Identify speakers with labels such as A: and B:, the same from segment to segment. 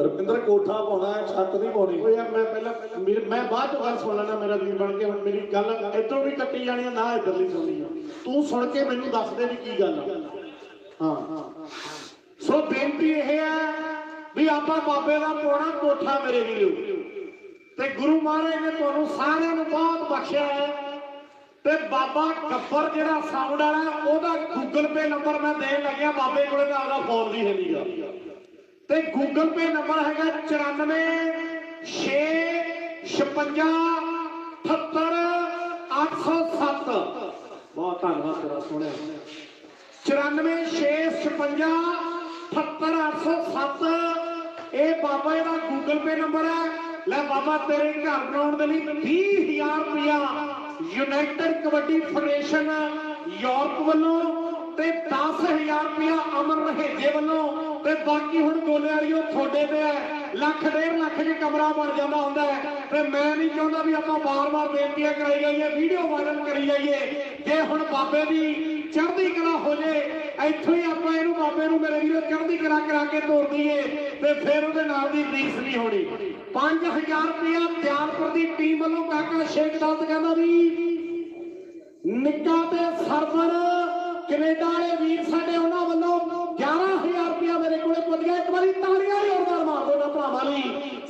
A: ਰਵਿੰਦਰ ਕੋਠਾ ਪਾਉਣਾ ਹੈ, ਛੱਤ ਨਹੀਂ ਪਾਉਣੀ।
B: ਉਹ ਯਾਰ, ਮੈਂ ਪਹਿਲਾਂ ਮੇਰੇ- ਮੈਂ ਬਾਅਦ ਚ ਗੱਲ ਸੁਣ ਲੈਣਾ ਮੇਰਾ ਵੀਰ ਬਣ ਕੇ, ਹੁਣ ਮੇਰੀ ਗੱਲ ਇੱਧਰੋਂ ਵੀ ਕੱਟੀ ਜਾਣੀ ਆ, ਨਾ ਇੱਧਰਲੀ ਸੁਣਨੀ ਆ। ਤੂੰ ਸੁਣ ਕੇ ਮੈਨੂੰ ਦੱਸ ਦੇ ਵੀ ਕੀ ਗੱਲ ਆ। ਹਾਂ। ਸੋ ਬੇਨਤੀ ਇਹ ਹੈ ਵੀ ਆਪਾਂ ਬਾਬੇ ਦਾ ਪੋਣਾ ਕੋਠਾ ਮੇਰੇ ਵੀਰੋ। ਤੇ ਗੁਰੂ ਮਹਾਰਾਜ ਨੇ ਤੁਹਾਨੂੰ ਸਾਰਿਆਂ ਨੂੰ ਬਹੁਤ ਬਖਸ਼ਿਆ ਹੈ। ਤੇ ਬਾਬਾ ਗੱਬਰ ਜਿਹੜਾ ਸਾਊਂਡ ਵਾਲਾ, ਉਹਦਾ ਗੂਗਲ ਪੇ ਨੰਬਰ ਮੈਂ ਦੇਣ ਲੱਗਿਆ, ਬਾਬੇ ਕੋਲੇ ਤਾਂ ਆਪਦਾ ਫੋਨ ਵੀ ਹੈ ਨਹੀਂਗਾ ਤੇ ਗੂਗਲ ਪੇ ਨੰਬਰ ਹੈਗਾ 94 6 56 78 807 ਬਹੁਤ ਧੰਨਵਾਦ ਤੇਰਾ ਸੋਹਣਿਆ। 94 6 56 78 807 ਇਹ ਬਾਬਾ ਇਹਦਾ ਗੂਗਲ ਪੇ ਨੰਬਰ ਹੈ। ਲੈ ਬਾਬਾ, ਤੇਰੇ ਘਰ ਬਣਾਉਣ ਦੇ ਲਈ 20000 ਰੁਪਇਆ। ਯੂਨਾਈਟਿਡ ਕਬੱਡੀ ਫੈਡਰੇਸ਼ਨ ਯੂਰਪ ਵੱਲੋਂ ਤੇ 10000 ਰੁਪਇਆ ਅਮਰ ਰਹੇਜੇ ਵੱਲੋਂ। ਤੇ ਬਾਕੀ ਹੁਣ ਗੋਲੇ ਵਾਲੀਓ ਤੁਹਾਡੇ ਤੇ ਹੈ। ਲੱਖ, ਡੇਢ ਲੱਖ ਚ ਕਮਰਾ ਬਣ ਜਾਂਦਾ ਹੁੰਦਾ ਤੇ ਮੈਂ ਨਹੀਂ ਚਾਹੁੰਦਾ ਵੀ ਆਪਾਂ ਬਾਰ-ਬਾਰ ਬੇਨਤੀਆਂ ਕਰਾਈ ਜਾਈਏ, ਵੀਡੀਓ ਵਾਇਰਲ ਕਰੀ ਜਾਈਏ। ਜੇ ਹੁਣ ਬਾਬੇ ਦੀ ਚੜ੍ਹਦੀ ਕਲਾ ਹੋ ਜੇ, ਇੱਥੋਂ ਹੀ ਆਪਾਂ ਇਹਨੂੰ ਬਾਬੇ ਨੂੰ ਮੇਰੇ ਵੀਰੋ ਚੜ੍ਹਦੀ ਕਲਾ ਕਰਾ ਕੇ ਤੋਰ ਦਈਏ, ਤੇ ਫਿਰ ਉਹਦੇ ਨਾਲ ਦੀ ਰੀਸ ਨਹੀਂ ਹੋਣੀ। 5000 ਰੁਪਇਆ ਦਿਆਲਪੁਰ ਦੀ ਟੀਮ ਵੱਲੋਂ ਕਾਕਾ ਸ਼ੇਖ ਦਾਸ ਕਹਿੰਦਾ ਵੀ ਨਿੱਕਾ ਕੈਨੇਡਾ ਵਾਲੇ ਵੀਰ ਸਾਡੇ ਉਹਨਾਂ ਵੱਲੋਂ 11000 ਰੁਪਇਆ ਮੇਰੇ ਕੋਲੇ ਪੁੱਜ ਇੱਕ ਵਾਰੀ ਤਾਲੀਆਂ ਜ਼ੋਰਦਾਰ ਮਾਰ ਦਿਓ ਨਾ ਭਰਾਵਾਂ ਲਈ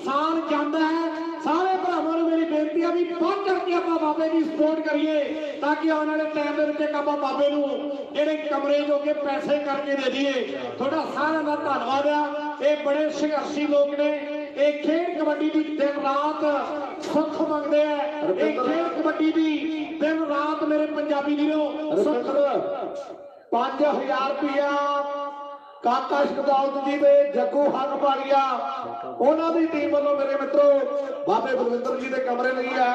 B: ਸਾਲ ਜਾਂਦਾ ਹੈ। ਸਾਰੇ ਭਰਾਵਾਂ ਨੂੰ ਮੇਰੀ ਬੇਨਤੀ ਆ ਵੀ ਵੱਧ ਚੜ ਕੇ ਆਪਾਂ ਬਾਬੇ ਦੀ ਸਪੋਰਟ ਕਰੀਏ ਤਾਂ ਕਿ ਆਉਣ ਵਾਲੇ ਟਾਈਮ ਦੇ ਵਿੱਚ ਇੱਕ ਆਪਾਂ ਬਾਬੇ ਨੂੰ ਜਿਹੜੇ ਕਮਰੇ ਜੋਗੇ ਪੈਸੇ ਕਰਕੇ ਦੇ ਦਈਏ। ਤੁਹਾਡਾ ਸਾਰਿਆਂ ਦਾ ਧੰਨਵਾਦ ਆ। ਇਹ ਬੜੇ ਸੰਘਰਸ਼ੀ ਲੋਕ ਨੇ। ਇਹ ਖੇਡ ਕਬੱਡੀ ਦੀ ਦਿਨ ਰਾਤ ਸੁੱਖ ਮੰਗਦੇ ਆ। ਇਹ ਖੇਡ ਕਬੱਡੀ ਦੀ ਦਿਨ ਰਾਤ ਮੇਰੇ ਪੰਜਾਬੀ ਵੀਰੋ ਸੁੱਖ
A: ਰਵਿੰਦਰ 5000 ਰੁਪਇਆ ਕਾਕਾ ਸ਼ਕਦੌਲਤ ਜੀ ਦੇ ਜੱਗੂ ਹੱਕ ਪਾਲੀਆ ਉਹਨਾਂ ਦੀ ਟੀਮ ਵੱਲੋਂ ਮੇਰੇ ਮਿੱਤਰੋ ਬਾਬੇ ਬਲਵਿੰਦਰ ਜੀ ਦੇ ਕਮਰੇ ਲਈ ਹੈ।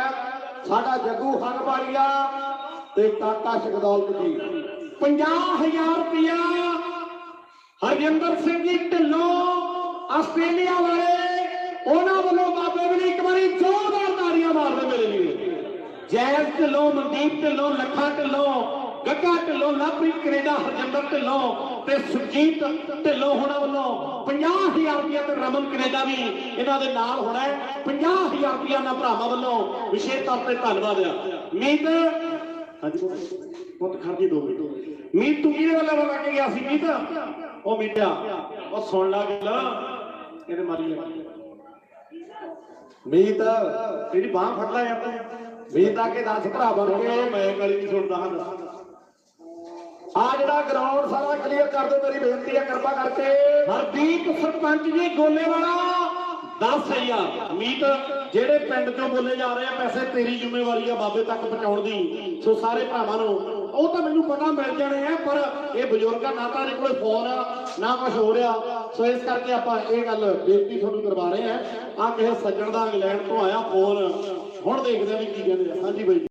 A: ਸਾਡਾ ਜੱਗੂ ਹੱਕ ਪਾਲੀਆ ਤੇ ਕਾਕਾ ਸ਼ਕਦੌਲਤ ਜੀ।
B: 50000 ਰੁਪਇਆ ਹਰਜਿੰਦਰ ਸਿੰਘ ਜੀ ਢਿੱਲੋਂ ਆਸਟ੍ਰੇਲੀਆ ਵਾਲੇ ਉਹਨਾਂ ਵੱਲੋਂ ਬਾਬੇ ਵੀ ਇੱਕ ਵਾਰੀ ਜ਼ੋਰਦਾਰ ਤਾੜੀਆਂ ਮਾਰਦੇ ਮੇਰੇ ਲਈ ਜੈਸ ਢਿੱਲੋਂ, ਮਨਦੀਪ ਢਿੱਲੋਂ, ਲੱਖਾ ਢਿੱਲੋਂ, ਗੱਗਾ ਢਿੱਲੋਂ ਲਵਪ੍ਰੀਤ ਕੈਨੇਡਾ, ਹਰਜਿੰਦਰ ਢਿੱਲੋਂ ਤੇ ਸੁਰਜੀਤ ਢਿੱਲੋਂ ਹੋਣਾ ਵੱਲੋਂ 50000 ਰੁਪਇਆ ਤੇ ਰਮਨ ਕੈਨੇਡਾ ਵੀ ਇਹਨਾਂ ਦੇ ਨਾਲ ਹੋਣਾ ਹੈ। 50000 ਰੁਪਇਆ ਨਾ ਭਰਾਵਾਂ ਵੱਲੋਂ ਵਿਸ਼ੇਸ਼ ਤੌਰ ਤੇ ਧੰਨਵਾਦ ਆ। ਮੀਤ, ਹਾਂਜੀ ਬਹੁਤ ਖਰਚੀ ਦੋ ਮਿੰਟ। ਮੀਤ, ਤੂੰ ਕਿਹਦੇ ਵੱਲੋਂ ਲੱਗ ਕੇ ਗਿਆ ਸੀ ਮੀਤ? ਉਹ ਮੀਟਿਆ ਉਹ ਸੁਣ ਲਾ ਗੱਲ। ਇਹਦੇ ਮਾਰੀ
A: ਮੀਤ
B: ਤੇਰੀ ਬਾਹ ਫੜ ਲੈ ਯਾਰ ਤੂੰ
A: ਮੀਤ ਆ ਕੇ 10 ਭਰਾ ਬਣ ਕੇ।
B: ਮੈਂ ਗਾਲੀ ਨਹੀਂ ਸੁਣਦਾ ਹਾਂ ਦੱਸ।
A: ਆ ਜਿਹੜਾ ਗਰਾਊਂਡ ਸਾਰਾ ਕਲੀਅਰ ਕਰ ਦਿਓ ਮੇਰੀ ਬੇਨਤੀ ਹੈ ਕਿਰਪਾ ਕਰਕੇ।
B: ਹਰਦੀਪ ਸਰਪੰਚ ਜੀ ਗੋਲੇ ਵਾਲਾ 10000 ਮੀਤ ਜਿਹੜੇ ਪਿੰਡ ਚੋਂ ਬੋਲੇ ਜਾ ਰਹੇ ਆ ਪੈਸੇ ਤੇਰੀ ਜ਼ਿੰਮੇਵਾਰੀ ਆ ਬਾਬੇ ਤੱਕ ਪਹੁੰਚਾਉਣ ਦੀ। ਸੋ ਸਾਰੇ ਭਰਾਵਾਂ ਨੂੰ ਉਹ ਤਾਂ ਮੈਨੂੰ ਪਤਾ ਮਿਲ ਜਾਣੇ ਆ, ਪਰ ਇਹ ਬਜ਼ੁਰਗਾਂ ਨਾ ਤਾਂ ਇਹਦੇ ਕੋਲੇ ਫੋਨ ਆ ਨਾ ਕੁਝ ਹੋ ਰਿਹਾ। ਸੋ ਇਸ ਕਰਕੇ ਆਪਾਂ ਇਹ ਗੱਲ ਬੇਨਤੀ ਤੁਹਾਨੂੰ ਕਰਵਾ ਰਹੇ ਆ ਆ ਕਿਸੇ ਸੱਜਣ ਦਾ ਇੰਗਲੈਂਡ ਤੋਂ ਆਇਆ ਫੋਨ। ਹੁਣ ਦੇਖਦੇ ਆ ਵੀ ਕੀ ਕਹਿੰਦੇ ਆ। ਹਾਂਜੀ ਬਾਈ